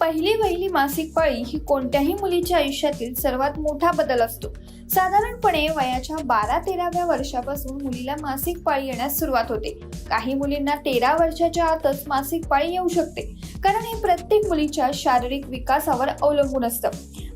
पहिली वहिली मासिक पाळी ही कोणत्याही मुलीच्या आयुष्यातील सर्वात मोठा बदल असतो. साधारणपणे वयाच्या बारा तेराव्या वर्षापासून मुलीला मासिक पाळी येण्यास सुरुवात होते. काही मुलींना तेरा वर्षाच्या आतच मासिक पाळी येऊ शकते. कारण हे प्रत्येक मुलीच्या शारीरिक विकासावर अवलंबून असतं.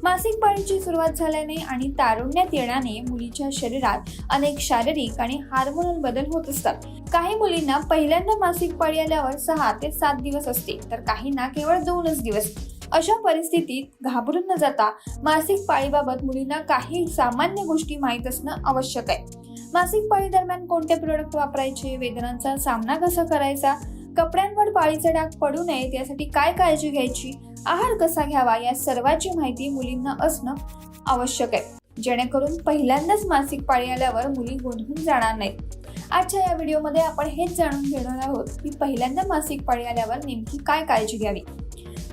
मासिक पाळीची सुरुवात झाल्याने आणि तारुण्यात येण्याने मुलीच्या शरीरात अनेक शारीरिक आणि हार्मोनल बदल होत असतात. काही मुलींना पहिल्यांदा मासिक पाळी आल्यावर सहा ते सात दिवस असते तर काहींना केवळ दोनच दिवस. अशा परिस्थितीत घाबरून न जाता मासिक पाळीबाबत मुलींना काही सामान्य गोष्टी माहीत असणं आवश्यक आहे. मासिक पाळी दरम्यान कोणते प्रोडक्ट वापरायचे वेदनांचा सामना कसा करायचा कपड्यांवर पाळीचा डाग पडू नयेत यासाठी काय काळजी घ्यायची आहार कसा घ्यावा या सर्वाची माहिती मुलींना असणं आवश्यक आहे. जेणेकरून पहिल्यांदाच मासिक पाळी आल्यावर मुली गोंधळून जाणार नाहीत. आजच्या या व्हिडिओमध्ये आपण हेच जाणून घेणार आहोत की पहिल्यांदा मासिक पाळी आल्यावर नेमकी काय काळजी घ्यावी?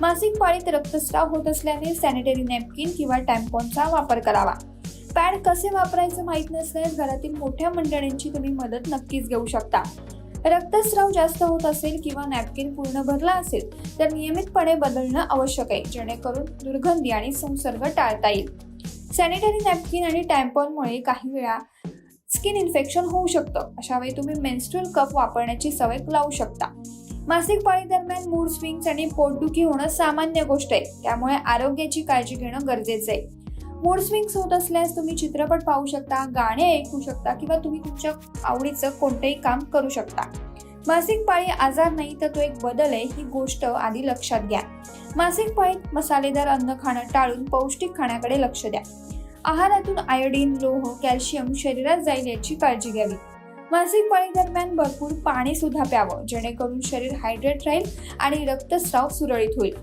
मासिक पाळीत रक्तस्राव होत असल्याने सॅनिटरी नॅपकिन किंवा टॅम्पॉनचा वापर करावा. पॅड कसे वापरायचं माहीत नसल्यास घरातील मोठ्या मंडळींची तुम्ही मदत नक्कीच घेऊ शकता. रक्तस्राव जास्त होत असेल किंवा नॅपकिन पूर्ण भरला असेल तर नियमितपणे बदलणं आवश्यक आहे जेणेकरून दुर्गंधी आणि संसर्ग टाळता येईल. सॅनिटरी नॅपकिन आणि टॅम्पॉनमुळे काही वेळा स्किन इन्फेक्शन होऊ शकतं. अशा वेळी तुम्ही मेन्स्ट्रुअल कप वापरण्याची सवय लावू शकता. मासिक पाळी दरम्यान मूड स्विंग्स आणि पोटदुखी होणं सामान्य गोष्ट आहे. त्यामुळे आरोग्याची काळजी घेणं गरजेचं आहे. मूड स्विंग्स होत असल्यास तुम्ही चित्रपट पाहू शकता गाणे ऐकू शकता किंवा तुम्ही तुमच्या आवडीचं कोणतंही काम करू शकता. मासिक पाळी आजार नाही तर तो एक बदल आहे ही गोष्ट आधी लक्षात घ्या. मासिक पाळीत मसालेदार अन्न खाणं टाळून पौष्टिक खाण्याकडे लक्ष द्या. आहारातून आयोडीन लोह कॅल्शियम शरीरात जाईल याची काळजी घ्यावी. मासिक पाळी दरम्यान भरपूर पाणी सुद्धा प्यावं जेणेकरून शरीर हायड्रेट राहील आणि रक्तस्राव सुरळीत होईल.